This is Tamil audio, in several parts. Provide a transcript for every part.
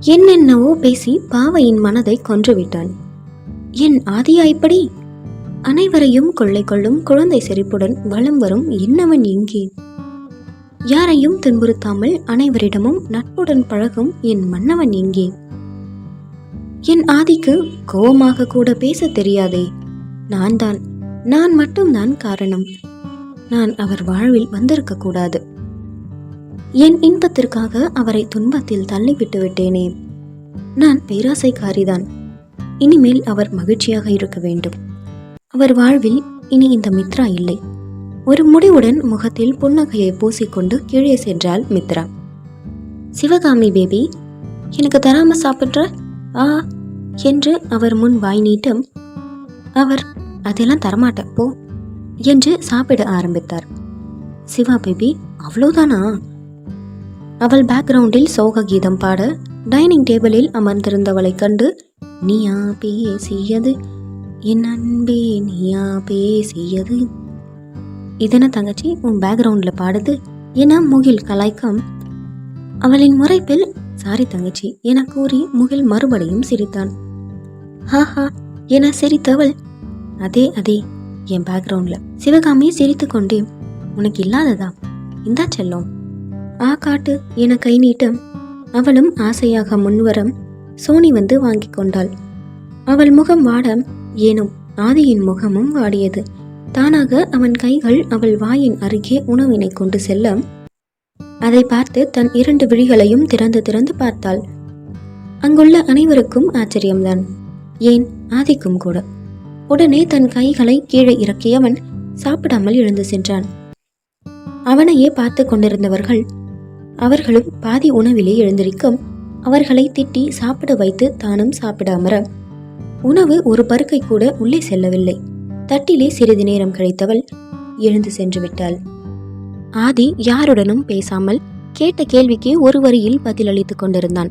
என்னென்னவோ பேசி பாவையின் மனதை கொன்றுவிட்டான். என் ஆதியா இப்படி அனைவரையும் கொள்ளை கொள்ளும் குழந்தை செறிப்புடன் வலம் வரும் என்னவன் எங்கே? யாரையும் துன்புறுத்தாமல் அனைவரிடமும் நட்புடன் பழகும் என் மன்னவன் எங்கே? என் ஆதிக்கு கோபமாக கூட பேச தெரியாதே. நான் தான் நான் மட்டும்தான் காரணம். நான் அவர் வாழ்வில் வந்திருக்க கூடாது. என் இன்பத்திற்காக அவரை துன்பத்தில் தள்ளிவிட்டு விட்டேனே. நான் பேராசைக்காரிதான். இனிமேல் அவர் மகிழ்ச்சியாக இருக்க வேண்டும். அவர் வாழ்வில் இனி இந்த மித்ரா இல்லை. ஒரு முடிவுடன் முகத்தில் புன்னகையை பூசிக்கொண்டு கீழே சென்றாள் மித்ரா. சிவகாமி பேபி எனக்கு தராம சாப்பிட்ற? ஆ என்று அவர் முன் வாய் நீட்டும். அவர் அதெல்லாம் தரமாட்டேன் போ என்று சாப்பிட ஆரம்பித்தார். சிவா பேபி அவ்வளோதானா அவள் பேக்ரவுண்டில் சோக கீதம் பாட டைனிங் டேபிளில் அமர்ந்திருந்தவளை கண்டு நீயா பேசியது? என் அன்பே நீயா பேசியது? இதென தங்கச்சி உன் பேக்ரவுண்டில் பாடுது என முகில் கலாய்க்கம். அவளின் முறைப்பில் சாரி தங்கச்சி என கூறி முகில் மறுபடியும் சிரித்தான். ஹாஹா என சிரித்தவள் அதே அதே என் பேக்ரவுண்டில் சிவகாமி சிரித்துக்கொண்டே உனக்கு இல்லாததா? இந்தா செல்லும். ஆ காட்டு என கை நீட்ட அவளும் ஆசையாக முன்வரம். சோனி வந்து வாங்கி கொண்டாள். அவள் முகம் வாட ஏனும் ஆதியின் முகமும் வாடியது. தானாக அவன் கைகள் அவள் வாயின் அருகே உணவினை கொண்டு செல்ல அதை பார்த்து தன் இரண்டு விழிகளையும் திறந்து திறந்து பார்த்தாள். அங்குள்ள அனைவருக்கும் ஆச்சரியம்தான். ஏன்? ஆதிக்கும் கூட. உடனே தன் கைகளை கீழே இறக்கியவன் சாப்பிடாமல் எழுந்து சென்றான். அவனையே பார்த்து கொண்டிருந்தவர்கள் அவர்களும் பாதி உணவிலே எழுந்திருக்கும். அவர்களை திட்டி சாப்பிட வைத்து தானும் சாப்பிடாமற. உணவு ஒரு பருக்கை கூட உள்ளே செல்லவில்லை. தட்டிலே சிறிது நேரம் கழித்தவள் எழுந்து சென்று விட்டாள். ஆதி யாருடனும் பேசாமல் கேட்ட கேள்விக்கு ஒரு வரியில் பதிலளித்துக் கொண்டிருந்தான்.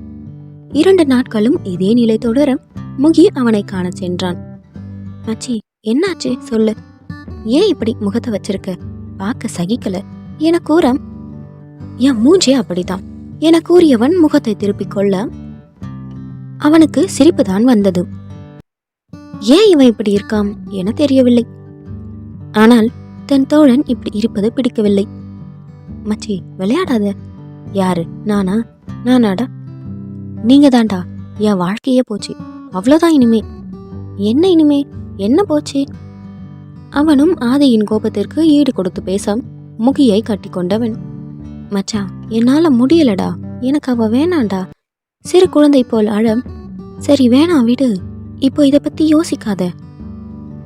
இரண்டு நாட்களும் இதே நிலை தொடர முகி அவனை காண சென்றான். மச்சி என்னாச்சு? சொல்லு. ஏன் இப்படி முகத்தை வச்சிருக்க? பார்க்க சகிக்கல. என கூற என் மூஞ்சே அப்படிதான் என கூறியவன் முகத்தை திருப்பிக் கொள்ள அவனுக்கு சிரிப்புதான் வந்தது. ஏன் இவன் இப்படி இருக்கான் என தெரியவில்லை. ஆனால் தன் தோழன் இப்படி இருப்பது பிடிக்கவில்லை. மச்சி விளையாடாத. யாரு நானா? நானாடா? நீங்க தான்டா என் வாழ்க்கையே போச்சு. அவ்வளோதான் இனிமே. என்ன இனிமே? என்ன போச்சு? அவனும் ஆதியின் கோபத்திற்கு ஈடு கொடுத்து பேச முகியை கட்டி கொண்டவன். மச்சான் என்னால முடியலடா. எனக்கு அவ வேணாண்டா. சிறு குழந்தை போல் அழம் சரி வேணாம் விடு. இப்போ இதை பத்தி யோசிக்காத.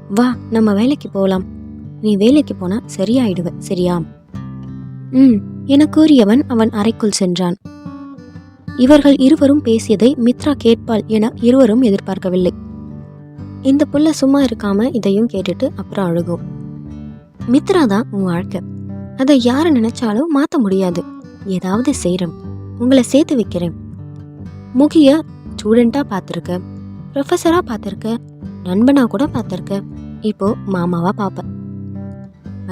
வா நம்ம வேலைக்கு போலாம். நீ வேலைக்கு போனா சரியாயிடுவ சரியா? ம் என கூறியவன் அவன் அறைக்குள் சென்றான். இவர்கள் இருவரும் பேசியதை மித்ரா கேட்பாள் என இருவரும் எதிர்பார்க்கவில்லை. இந்த புள்ள சும்மா இருக்காம இதையும் கேட்டுட்டு அப்புறம் அழுகும். மித்ரா தான் உன் வாழ்க்கை. அதை யாரை நினைச்சாலும் மாத்த முடியாது. ஏதாவது செய்கிறேன் உங்களை சேர்த்து வைக்கிறேன். முகிய ஸ்டூடெண்டா பார்த்துருக்க ப்ரொஃபஸரா பார்த்துருக்க நண்பனா கூட பார்த்துருக்க. இப்போ மாமாவா பார்ப்பேன்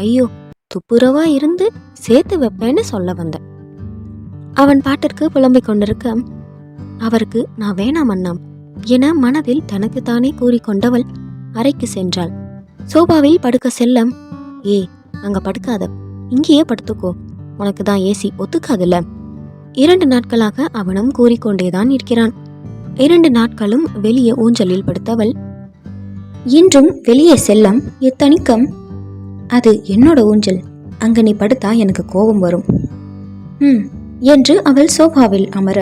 ஐயோ துப்புரவா இருந்து சேர்த்து வைப்பேன்னு சொல்ல வந்தேன் அவன் பாட்டிற்கு புலம்பிக் கொண்டிருக்க அவருக்கு நான் வேணாம் அண்ணாம் என மனதில் தனக்குத்தானே கூறிக்கொண்டவள் அறைக்கு சென்றாள். சோபாவில் படுக்க செல்லம் ஏ அங்க படுக்காத. இங்கேயே படுத்துக்கோ. உனக்கு தான் ஏசி ஒத்துக்காதுல்ல. இரண்டு நாட்களாக அவனும் கூறிக்கொண்டேதான் இருக்கிறான் இரண்டு நாட்களும் வெளியே ஊஞ்சலில் படுத்தவள். இன்றும் வெளியே செல்லம் எத்தனிக்கம் அது என்னோட ஊஞ்சல். அங்க நீ படுத்தா எனக்கு கோபம் வரும். ம் என்று அவள் சோபாவில் அமர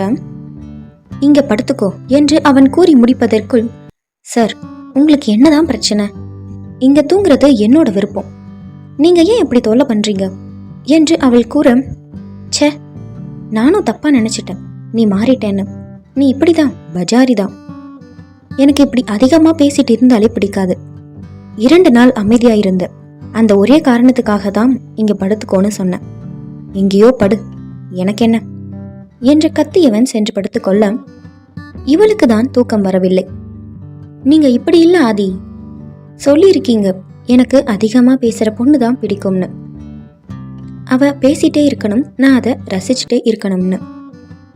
இங்க படுத்துக்கோ என்று அவன் கூறி முடிப்பதற்குள் சார் உங்களுக்கு என்னதான் பிரச்சனை? இங்க தூங்குறது என்னோட விருப்பம். நீங்கள் ஏன் இப்படி தொல்லை பண்ணுறீங்க என்று அவள் கூற ச்சே நானும் தப்பாக நினச்சிட்டேன். நீ மாறிட்டேன்னு. நீ இப்படி தான் பஜாரி தான் எனக்கு இப்படி அதிகமாக பேசிட்டு இருந்தாலே பிடிக்காது. இரண்டு நாள் அமைதியாக இருந்த அந்த ஒரே காரணத்துக்காக தான் இங்கே படுத்துக்கோன்னு சொன்னேன். எங்கேயோ படு எனக்கு என்ன என்று கத்தியவன் சென்று படுத்துக்கொள்ள இவளுக்கு தான் தூக்கம் வரவில்லை. நீங்கள் இப்படி இல்லை ஆதி. சொல்லியிருக்கீங்க. எனக்கு அதிகமாக பேசுகிற பொண்ணு தான் பிடிக்கும்னு. அவள் பேசிட்டே இருக்கணும் நான் அதை ரசிச்சுட்டே இருக்கணும்னு.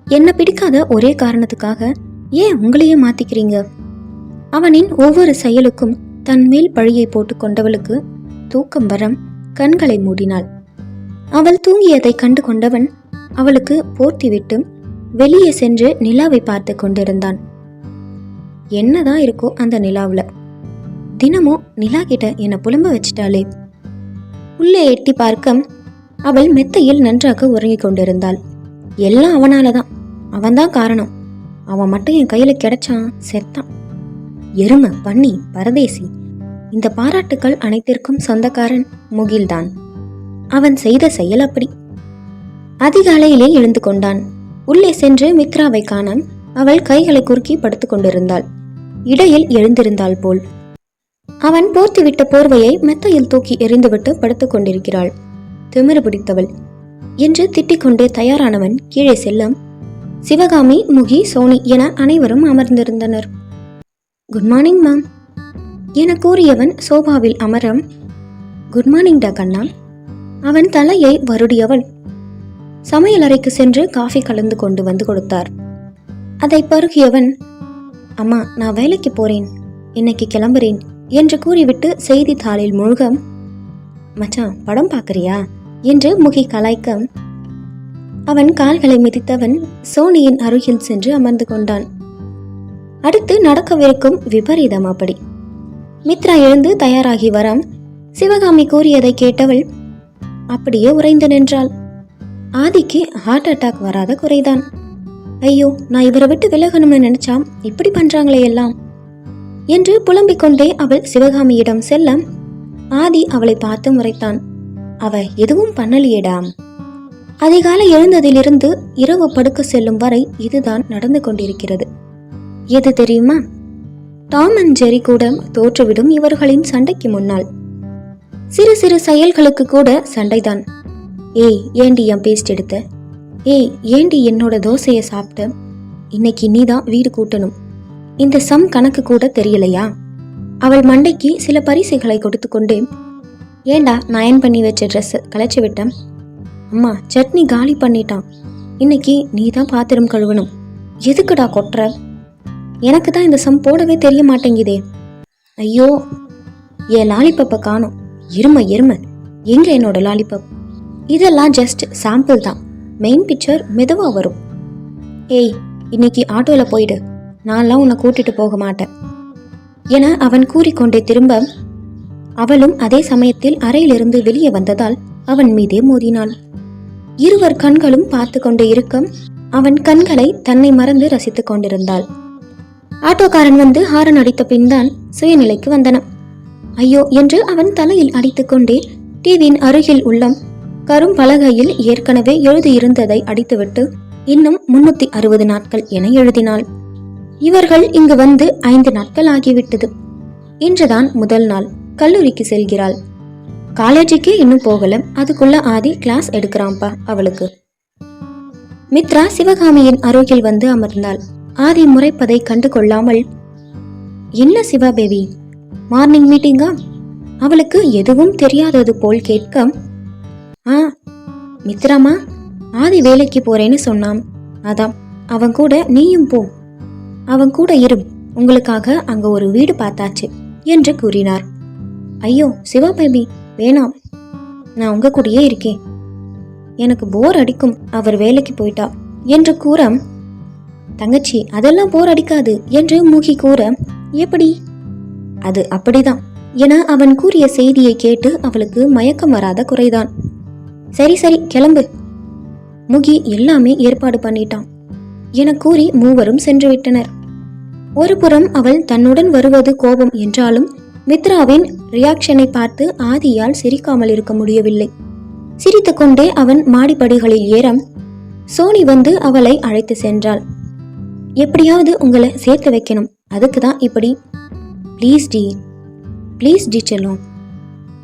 என்னை பிடிக்காத ஒரே காரணத்துக்காக ஏன் உங்களையே மாற்றிக்கிறீங்க அவனின் ஒவ்வொரு செயலுக்கும் தன் மேல் பழியை போட்டு கொண்டவளுக்கு தூக்கம் வரம் கண்களை மூடினாள். அவள் தூங்கியதை கண்டு கொண்டவன் அவளுக்கு போர்த்திவிட்டு வெளியே சென்று நிலாவை பார்த்து கொண்டிருந்தான். என்னதான் இருக்கோ அந்த நிலாவில். தினமும் நிலா கிட்ட என்னை புலம்ப வச்சிட்டாளே. உள்ளே எட்டி பார்க்க அவள் மெத்தையில் நன்றாக உறங்கிக் கொண்டிருந்தாள். எல்லாம் அவனால தான் அவன்தான் காரணம். அவன் மட்டும் என் கையில் கிடைச்சான் செத்தான். எருமை பன்னி பரதேசி இந்த பாராட்டுக்கள் அனைத்திற்கும் சொந்தக்காரன் முகில்தான். அவன் செய்த செயல் அப்படி. அதிகாலையிலே எழுந்து கொண்டான். உள்ளே சென்று மித்ராவை காண அவள் கைகளை குறுக்கி படுத்துக் கொண்டிருந்தாள். இடையில் எழுந்திருந்தாள் போல். அவன் போர்த்துவிட்ட போர்வையை மெத்தையில் தூக்கி எறிந்துவிட்டு படுத்துக் கொண்டிருக்கிறாள். திமிரு பிடித்தவள். என்று திட்டிக்கொண்டே தயாரானவன் கீழே செல்லும். சிவகாமி முகி சோனி என அனைவரும் அமர்ந்திருந்தனர். குட் மார்னிங் மேம் என கூறியவன் சோபாவில் அமரம். குட் மார்னிங் டா கண்ணா. அவன் தலையை வருடியவள். சமையலறைக்கு சென்று காஃபி கலந்து கொண்டு வந்து கொடுத்தார். அதை பருகியவன் அம்மா நான் வேலைக்கு போறேன். இன்னைக்கு கிளம்புறேன். என்று கூறிவிட்டு செய்தித்தாளில் முழுக மச்சான் படம் பார்க்கறியா? என்று முகி கலாய்க்க அவன் கால்களை மிதித்தவன் சோனியின் அருகில் சென்று அமர்ந்து கொண்டான். அடுத்து நடக்கவிருக்கும் விபரீதம் அப்படி. மித்ரா எழுந்து தயாராகி வரம் சிவகாமி கூறியதை கேட்டவள் அப்படியே உறைந்து நின்றாள். ஆதிக்கு ஹார்ட் அட்டாக் வராத குறைதான். ஐயோ நான் இவரை விட்டு விலகணும்னு நினைச்சா இப்படி பண்றாங்களே எல்லாம். என்று புலம்பிக் கொண்டே அவள் சிவகாமியிடம் செல்ல ஆதி அவளை பார்த்து முறைத்தான். அவ எதுவும் பண்ணலையேடாம். அதிகாலை எழுந்ததிலிருந்து இரவு படுக்க செல்லும் வரை இதுதான் நடந்து கொண்டிருக்கிறது. எது தெரியுமா? டாம் அண்ட் ஜெரி கூட தோற்றுவிடும் இவர்களின் சண்டைக்கு முன்னால். சிறு சிறு செயல்களுக்கு கூட சண்டைதான். ஏய் ஏண்டி என் பேஸ்ட் எடுத்த? ஏய் ஏண்டி என்னோட தோசையை சாப்பிட்ட? இன்னைக்கு நீதான் வீடு கூட்டணும். இந்த சம் கணக்கு கூட தெரியலையா? அவள் மண்டைக்கு சில பரிசுகளை கொடுத்து கொண்டு ஏண்டா நயன் பண்ணி வச்ச ட்ரெஸ் களைச்சி விட்டேன்? அம்மா சட்னி காலி பண்ணிட்டான். இன்னைக்கு நீ தான் பாத்திரம் கழுவணும். எதுக்குடா கொட்டுற? எனக்கு தான் இந்த சம் போடவே தெரிய மாட்டேங்குதே. ஐயோ என் லாலிபப்பை காணோம். எருமை எருமை எங்க என்னோட லாலிபப்? இதெல்லாம் ஜஸ்ட் சாம்பிள் தான். மெயின் பிக்சர் மெதுவா வரும். ஏய் இன்னைக்கு ஆட்டோல போயிடு. நான்லாம் உன்னை கூட்டிட்டு போக மாட்டேன். என அவன் கூறிக்கொண்டே திரும்ப அவளும் அதே சமயத்தில் அறையிலிருந்து வெளியே வந்ததால் அவன் மீதே மோதினாள். இருவர் கண்களும் பார்த்து கொண்டே இருக்க அவன் கண்களை தன்னை மறந்து ரசித்துக் கொண்டிருந்தாள். ஆட்டோக்காரன் வந்து ஹாரன் அடித்த பின்தான் சுயநிலைக்கு வந்தன. ஐயோ என்று அவன் தலையில் அடித்துக்கொண்டே டிவியின் அருகில் உள்ள கரும் பலகையில் ஏற்கனவே எழுதியிருந்ததை அடித்துவிட்டு இன்னும் முன்னூத்தி அறுபது நாட்கள் என எழுதினாள். இவர்கள் இங்கு வந்து ஐந்து நாட்கள் ஆகிவிட்டது. இன்றுதான் முதல் நாள். கல்லூரிக்கு செல்கிறாள். காலேஜுக்கே இன்னும் போகல. அதுக்குள்ள ஆதி கிளாஸ் எடுக்கிறான்பா அவளுக்கு. மித்ரா சிவகாமியின் அருகில் வந்து அமர்ந்தாள். ஆதி முறைப்பதை கண்டு கொள்ளாமல் என்ன சிவா பேபி? மார்னிங் மீட்டிங்கா? அவளுக்கு எதுவும் தெரியாதது போல் கேட்க ஆ மித்ராமா ஆதி வேலைக்கு போறேன்னு சொன்னான். அதான் அவன் கூட நீயும் போ. அவன் கூட இரு. உங்களுக்காக அங்க ஒரு வீடு பார்த்தாச்சு என்று கூறினார். ஐயோ சிவா பேபி வேணாம். நான் உங்க கூடயே இருக்கேன். எனக்கு போர் அடிக்கும். அவர் வேலைக்கு போயிட்டா என்று கூற தங்கச்சி அதெல்லாம் போர் அடிக்காது என்று மூகி கூற எப்படி? அது அப்படிதான் என அவன் கூறிய செய்தியை கேட்டு அவளுக்கு மயக்கம் வராத குறைதான். சரி சரி கிளம்பு. முகி எல்லாமே ஏற்பாடு பண்ணிட்டான். என கூறி மூவரும் சென்றுவிட்டனர். ஒருபுறம் அவள் தன்னுடன் வருவது கோபம் என்றாலும் மித்ராவின் ரியாக்ஷனை பார்த்து ஆதியால் சிரிக்காமல் இருக்க முடியவில்லை. சிரித்துக்கொண்டே அவன் மாடிப்படிகளில் ஏற சோனி வந்து அவளை அழைத்து சென்றாள். எப்படியாவது உங்களை சேர்த்து வைக்கணும். அதுக்கு தான் இப்படி. ப்ளீஸ் டி ப்ளீஸ் டி செல்லும்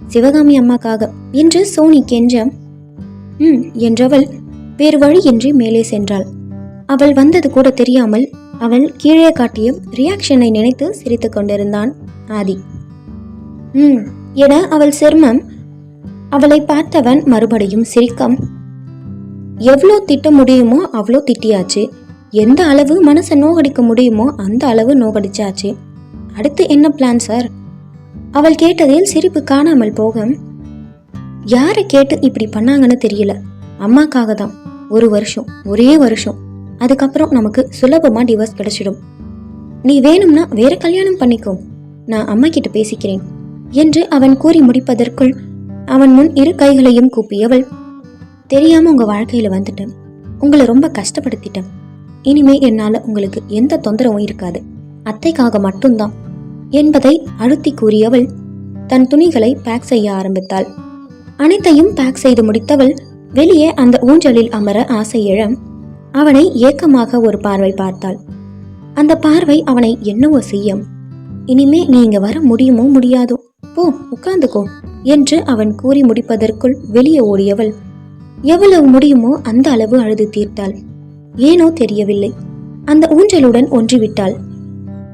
சிவகாமி அம்மாக்காக. என்று சோனி கெஞ்ச ம் என்றவள் வேறு வழியின்றி மேலே சென்றாள். அவள் வந்தது கூட தெரியாமல் அவள் கீழே காட்டிய ரியாக்ஷனை நினைத்து சிரித்து கொண்டிருந்தான் ஆதி. ம் என அவள் சிர்மம் அவளை பார்த்தவன் மறுபடியும் சிரிக்கம். எவ்வளோ திட்ட முடியுமோ அவ்வளோ திட்டியாச்சு. எந்த அளவு மனசை நோகடிக்க முடியுமோ அந்த அளவு நோகடிச்சாச்சு. அடுத்து என்ன பிளான் சார் அவள் கேட்டதில் சிரிப்பு காணாமல் போக யாரை கேட்டு இப்படி பண்ணாங்கன்னு தெரியல. அம்மாக்காக தான். ஒரு வருஷம் ஒரே வருஷம். அதுக்கப்புறம் நமக்கு சுலபமா டிவோர்ஸ் கிடைச்சிடும். நீ வேணும்னா வேற கல்யாணம் பண்ணிக்கோ. நான் அம்மா கிட்ட பேசிக்கிறேன் என்று அவன் கூறி முடிப்பதற்குள் அவன் முன் இரு கைகளையும் கூப்பியவள் தெரியாம உங்க வாழ்க்கையில வந்துட்டேன். உங்களை ரொம்ப கஷ்டப்படுத்திட்டேன். இனிமே என்னால உங்களுக்கு எந்த தொந்தரவும் இருக்காது. அத்தைக்காக மட்டும்தான் என்பதை அழுத்தி கூறியவள் தன் துணிகளை பேக் செய்ய ஆரம்பித்தாள். அனைத்தையும் பேக் செய்து முடித்தவள் வெளியே அந்த ஊஞ்சலில் அமர ஆசை எழ அவனை ஏக்கமாக ஒரு பார்வை பார்த்தாள். அந்த பார்வை அவனை என்னவோ செய்யும். இனிமே நீ இங்க வர முடியுமோ முடியாதோ? போ உட்கார்ந்துக்கோ என்று அவன் கூறி முடிப்பதற்குள் வெளியே ஓடியவள். எவ்வளவு முடியுமோ அந்த அளவு அழுது தீர்த்தாள். ஏனோ தெரியவில்லை. அந்த ஊஞ்சலுடன் ஒன்றிவிட்டாள்.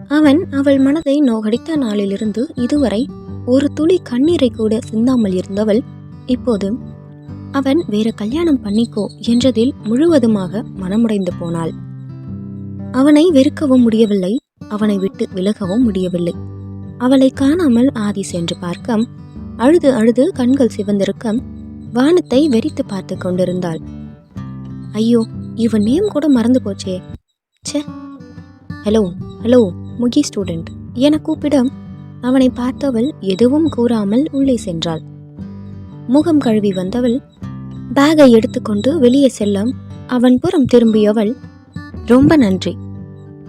அவன் அவள் மனதை நோகடித்த நாளிலிருந்து இதுவரை ஒரு துளி கண்ணீரை கூட சிந்தாமல் இருந்தவள். இப்போது அவன் வேற கல்யாணம் பண்ணிக்கோ என்றதில் முழுவதுமாக மனமுடைந்து போனாள். அவனை வெறுக்கவும் முடியவில்லை அவனை விட்டு விலகவும் முடியவில்லை. அவளை காணாமல் ஆதி சென்று பார்க்க அழுது அழுது கண்கள் சிவந்திருக்க வானத்தை வெறித்து பார்த்து கொண்டிருந்தாள். ஐயோ இவன் நேம் கூட மறந்து போச்சே. ச்சே. ஹலோ ஹலோ முகி ஸ்டூடெண்ட் என கூப்பிட அவனை பார்த்தவள் எதுவும் கூறாமல் உள்ளே சென்றாள். முகம் கழுவி வந்தவள் பேகை எடுத்துக்கொண்டு வெளியே செல்ல அவன் புறம் திரும்பியவள் ரொம்ப நன்றி.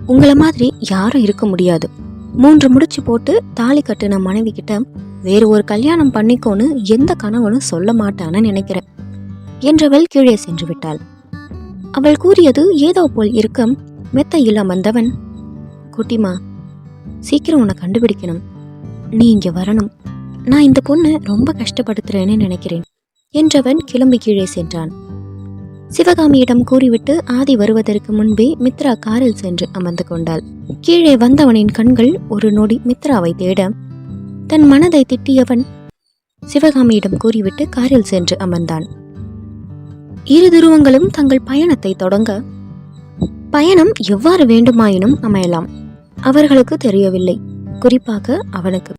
உங்களை மாதிரி யாரும் இருக்க முடியாது. மூன்று முடிச்சு போட்டு தாலி கட்டின மனைவி கிட்ட வேறு ஒரு கல்யாணம் பண்ணிக்கோன்னு எந்த கணவனும் சொல்ல மாட்டான்னு நினைக்கிறேன் என்றவள் கீழே சென்று விட்டாள். அவள் கூறியது ஏதோ போல் இருக்க மெத்தையில் அமர்ந்தவன் குட்டிமா சீக்கிரம் உன்னை கண்டுபிடிக்கணும். நீ இங்கே வரணும். நான் இந்த பொண்ணை ரொம்ப கஷ்டப்படுத்துறேன்னு நினைக்கிறேன். என்றவன் கிளம்பி கீழே சென்றான். சிவகாமியிடம் கூறிவிட்டு ஆதி வருவதற்கு முன்பே மித்ரா காரில் சென்று அமர்ந்து கொண்டாள். கீழே வந்தவனின் கண்கள் ஒரு நொடி மித்ராவை தேட தன் மனதை திட்டியவன் சிவகாமியிடம் கூறிவிட்டு காரில் சென்று அமர்ந்தான். இரு துருவங்களும் தங்கள் பயணத்தை தொடங்க பயணம் எவ்வாறு வேண்டுமாயினும் அமையலாம். அவர்களுக்கு தெரியவில்லை. குறிப்பாக அவனுக்கு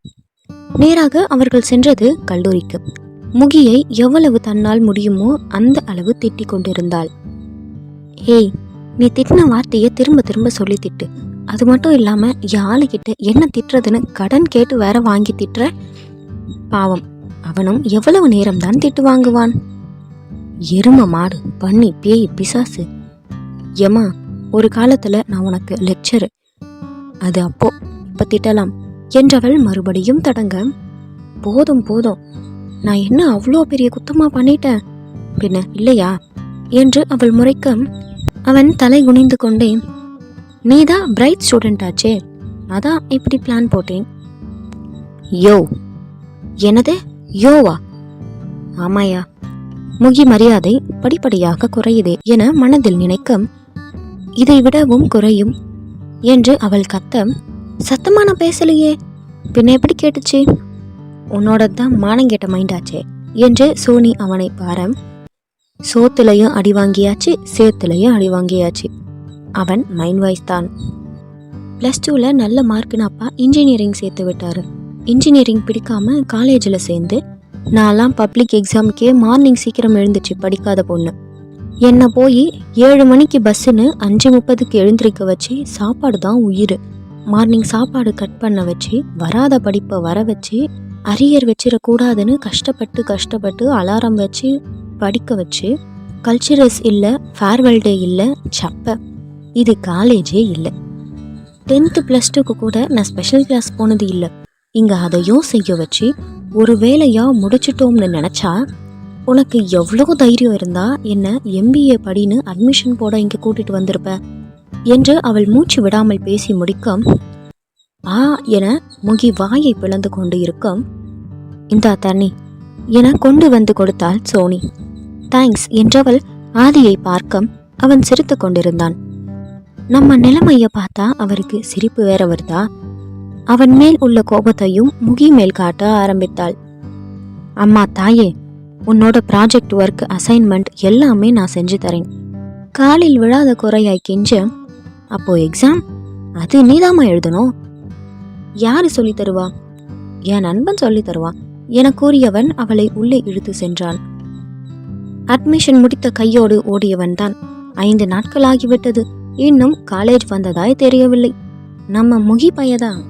நேராக அவர்கள் சென்றது கல்லூரிக்கு. முகியை எவ்வளவு தன்னால் முடியுமோ அந்த அளவு திட்டிக் கொண்டிருந்தாள். ஏய் நீ திட்டின வார்த்தையை திரும்ப திரும்ப சொல்லி திட்டு. அது மட்டும் இல்லாம யாளுக்கிட்ட என்ன திட்டுறதுன்னு கடன் கேட்டு வேற வாங்கி திட்டுற? பாவம் அவனும் எவ்வளவு நேரம்தான் திட்டு வாங்குவான்? எரும மாடு பண்ணி பேய் பிசாசு. ஏமா ஒரு காலத்துல நான் உனக்கு லெக்சரு. அது அப்போ இப்ப திட்டலாம். என்றவள் மறுபடியும் தொடங்க. போதும் போதும். நான் என்ன அவ்வளோ பெரிய குத்தமாக பண்ணிட்டேன்? பின்ன இல்லையா? என்று அவள் முறைக்க அவன் தலை குனிந்து கொண்டே நீதான் பிரைட் ஸ்டூடெண்ட் ஆச்சே. அதான் இப்படி பிளான் போட்டேன். யோ எனது யோவா? ஆமாயா முகி மரியாதை படிப்படியாக குறையுதே என மனதில் நினைக்க இதை விடவும் குறையும் என்று அவள் கத்த சத்தமான நான் பேசலையே? பின்ன எப்படி கேட்டுச்சு? உன்னோட தான் மானங்கெட்ட மைண்டாச்சே என்று சோனி அவனை பாரம். சோத்துலையும் அடி வாங்கியாச்சு சேத்துலையும் அடி வாங்கியாச்சு. அவன் மைண்ட் வாய்ஸ் தான். ப்ளஸ் டூவில் நல்ல மார்க்குன்னு அப்பா இன்ஜினியரிங் சேர்த்து விட்டாரு. இன்ஜினியரிங் பிடிக்காம காலேஜில் சேர்ந்து நான்லாம் பப்ளிக் எக்ஸாமுக்கே மார்னிங் சீக்கிரம் எழுந்துச்சு படிக்காத பொண்ணு. என்னை போய் ஏழு மணிக்கு பஸ்ஸுன்னு அஞ்சு முப்பதுக்கு எழுந்திருக்க வச்சு சாப்பாடு தான் உயிர். மார்னிங் சாப்பாடு கட் பண்ண வச்சு வராத படிப்பை வர வச்சு அரியர் வச்சிடக்கூடாதுன்னு கஷ்டப்பட்டு கஷ்டப்பட்டு அலாரம் வச்சு படிக்க வச்சு கல்ச்சுரல்ஸ் இல்லை ஃபேர்வெல் டே இல்லை சப்ப. இது காலேஜே இல்லை. டென்த்து ப்ளஸ் டூக்கு கூட நான் ஸ்பெஷல் கிளாஸ் போனது இல்லை. இங்கே அதையும் செய்ய வச்சு ஒரு வேலையாக முடிச்சிட்டோம்னு நினச்சா உனக்கு எவ்வளோ தைரியம் இருந்தா என்ன எம்பிஏ படின்னு அட்மிஷன் போட இங்கே கூட்டிகிட்டு வந்திருப்ப? என்று அவள் மூச்சு விடாமல் பேசி முடிக்க ஆ என முகி வாயை பிளந்து கொண்டு இருக்கும். இந்தா தண்ணி. என கொண்டு வந்து கொடுத்தாள் சோனி. தேங்க்ஸ் என்றவள் ஆதியை பார்க்க அவன் சிரித்து கொண்டிருந்தான். நம்ம நிலைமைய பார்த்தா அவருக்கு சிரிப்பு வேற வருதா? அவன் மேல் உள்ள கோபத்தையும் முகி மேல் காட்ட ஆரம்பித்தாள். அம்மா தாயே உன்னோட ப்ராஜெக்ட் ஒர்க் அசைன்மெண்ட் எல்லாமே நான் செஞ்சு தரேன். காலில் விழாத குறையாய் கெஞ்ச அப்போ எக்ஸாம் அது நீதாம்மா எழுதணும்? யாரு சொல்லி தருவா? என் நண்பன் சொல்லி தருவான் என கூறியவன் அவளை உள்ளே இழுத்து சென்றான். அட்மிஷன் முடித்த கையோடு ஓடியவன் தான். ஐந்து நாட்கள் ஆகிவிட்டது. இன்னும் காலேஜ் வந்ததாய் தெரியவில்லை. நம்ம முகி பயதான்